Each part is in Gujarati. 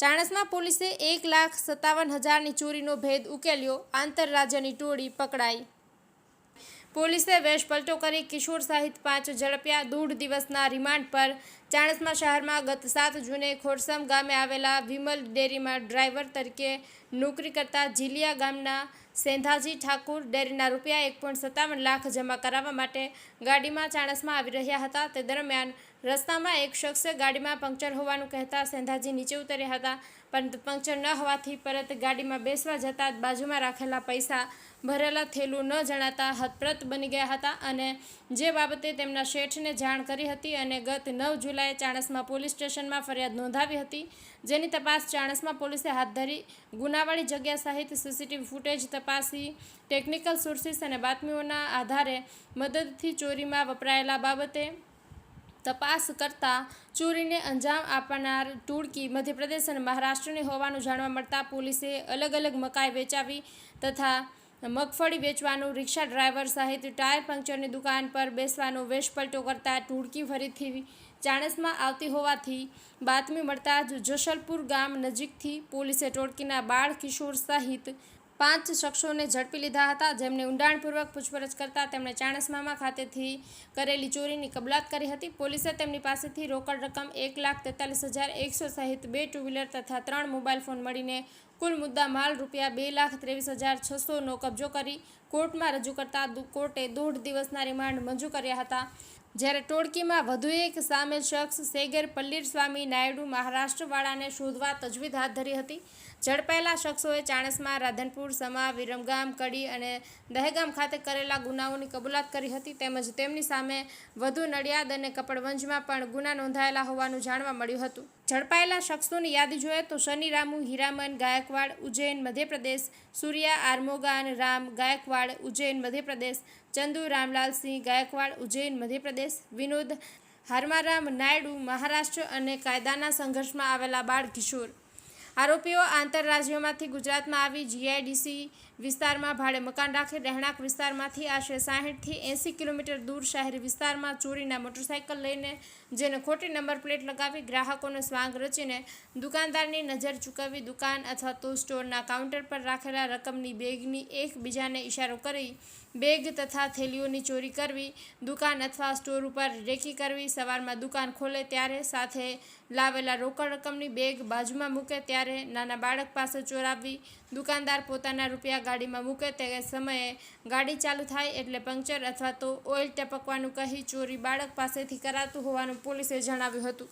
ચાણસમા પોલીસે એક લાખ સત્તાવન હજારની ચોરીનો ભેદ ઉકેલ્યો. આંતરરાજ્યની ટોળી પકડાઈ. પોલીસે વેશ પલટો કરી કિશોર સહિત પાંચ ઝડપ્યા. દોઢ દિવસના રિમાન્ડ પર ચાણસ્મા શહેરમાં ગત સાત જૂને ખોરસમ ગામે આવેલા વિમલ ડેરીમાં ડ્રાઈવર તરીકે નોકરી કરતા જીલિયા ગામના સેંધાજી ઠાકુર ડેરીના રૂપિયા એક પોઈન્ટ સત્તાવન લાખ જમા કરાવવા માટે ગાડીમાં ચાણસમાં આવી રહ્યા હતા. તે દરમિયાન રસ્તામાં એક શખ્સે ગાડીમાં પંક્ચર હોવાનું કહેતા સેંધાજી નીચે ઉતર્યા હતા, પરંતુ પંક્ચર ન હોવાથી પરત ગાડીમાં બેસવા જતાં બાજુમાં રાખેલા પૈસા ભરેલા થેલું ન જણાતા હતપ્રત બની ગયા હતા અને જે બાબતે તેમના શેઠને જાણ કરી હતી અને ગત નવ જુલાઈએ ચાણસમાં પોલીસ સ્ટેશનમાં ફરિયાદ નોંધાવી હતી, જેની તપાસ ચાણસમાં પોલીસે હાથ ધરી ગુનાવાળી જગ્યા સહિત સીસીટીવી ફૂટેજ તપાસી, ટેકનિકલ સોર્સિસ અને બાતમીઓના આધારે મદદથી ચોરીમાં વપરાયેલા બાબતે તપાસ કરતા ચોરીને અંજામ આપનાર ટુળકી મધ્યપ્રદેશ અને મહારાષ્ટ્રની હોવાનું જાણવા મળતા પોલીસે અલગ અલગ મકાઈ વેચાવી તથા મગફળી વેચવાનું, રિક્ષા ડ્રાઈવર સહિત ટાયર પંક્ચરની દુકાન પર બેસવાનો વેશપલટો કરતા ટુળકી ફરીથી ચાણસમાં આવતી હોવાથી બાતમી મળતા જ જશલપુર ગામ નજીકથી પોલીસે ટોળકીના બાળ કિશોર સહિત પાંચ શખ્સોને ઝડપી લીધા હતા. જેમને ઊંડાણપૂર્વક પૂછપરછ કરતા તેમણે ચાણસમામા ખાતેથી કરેલી ચોરીની કબલાત કરી હતી. પોલીસે તેમની પાસેથી રોકડ રકમ એક લાખ તેતાલીસ હજાર એકસો સહિત બે ટુ વ્હીલર તથા ત્રણ મોબાઈલ ફોન મળીને કુલ મુદ્દા માલ રૂપિયા બે લાખ ત્રેવીસ હજાર છસોનો કબજો કરી કોર્ટમાં રજૂ કરતા કોર્ટે દોઢ દિવસના રિમાન્ડ મંજૂર કર્યા હતા. જ્યારે ટોળકીમાં વધુ એક સામેલ શખ્સ સેગર પલ્લીર સ્વામી નાયડુ મહારાષ્ટ્રવાળાને શોધવા તજવીજ હાથ ધરી હતી. ઝડપાયેલા શખ્સોએ ચાણસમાં રાધનપુર સમા વિરમગામ કડી અને દહેગામ ખાતે કરેલા ગુનાઓની કબૂલાત કરી હતી તેમજ તેમની સામે વધુ નડિયાદ અને કપડવંજમાં પણ ગુના નોંધાયેલા હોવાનું જાણવા મળ્યું હતું. ઝડપાયેલા શખ્સોની યાદી જોઈએ તો શનિ રામુ, હીરામન, ગાયકવાડ, ઉજ્જૈન, મધ્યપ્રદેશ, સૂર્યા આરમોગાન રામ, ગાયકવાડ, ઉજ્જૈન, મધ્યપ્રદેશ ચંદુ રામલાલસિંહ ગાયકવાડ, ઉજ્જૈન, મધ્યપ્રદેશ, વિનોદ, હરમારામ નાયડુ, મહારાષ્ટ્ર અને કાયદાના સંઘર્ષમાં આવેલા બાળ કિશોર આરોપીઓ આંતરરાજ્યોમાંથી ગુજરાતમાં આવી જીઆઈડીસી વિસ્તારમાં ભાડે મકાન રાખી રહેણાંક વિસ્તારમાંથી આશરે સાહીઠથી એંસી કિલોમીટર દૂર શહેરી વિસ્તારમાં ચોરીના મોટરસાયકલ લઈને જેને ખોટી નંબર પ્લેટ લગાવી ગ્રાહકોને સ્વાંગ રચીને દુકાનદારની નજર ચૂકવવી, દુકાન અથવા તો સ્ટોરના કાઉન્ટર પર રાખેલા રકમની બેગની એકબીજાને ઇશારો કરી બેગ તથા થેલીઓની ચોરી કરવી, દુકાન અથવા સ્ટોર ઉપર રેકી કરવી, સવારમાં દુકાન ખોલે ત્યારે સાથે લાવેલા રોકડ રકમની બેગ બાજુમાં મૂકે ત્યારે નાના બાળક પાસે ચોરાવવી દુકાનદાર પોતાના રૂપિયા ગાડીમાં મૂકે તે સમયે ગાડી ચાલુ થાય એટલે પંક્ચર અથવા તો ઓઇલ ટપકવાનું કહી ચોરી બાળક પાસેથી કરાતું હોવાનું પોલીસે જણાવ્યું હતું.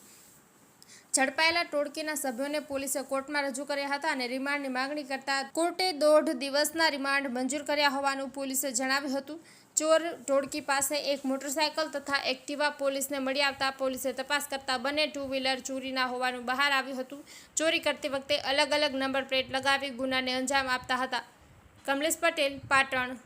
ઝડપાયેલા ટોળકીના સભ્યોને પોલીસે કોર્ટમાં રજૂ કર્યા હતા અને રિમાન્ડની માંગણી કરતા કોર્ટે દોઢ દિવસના રિમાન્ડ મંજૂર કર્યા હોવાનું પોલીસે જણાવ્યું હતું. ચોર ટોળકી પાસે એક મોટરસાયકલ તથા એક્ટિવા પોલીસને મળી આવતા પોલીસે તપાસ કરતા બંને ટુ વ્હીલર ચોરીના હોવાનું બહાર આવ્યું હતું. ચોરી કરતી વખતે અલગ અલગ નંબર પ્લેટ લગાવી ગુનાને અંજામ આપતા હતા. કમલેશ પટેલ, પાટણ.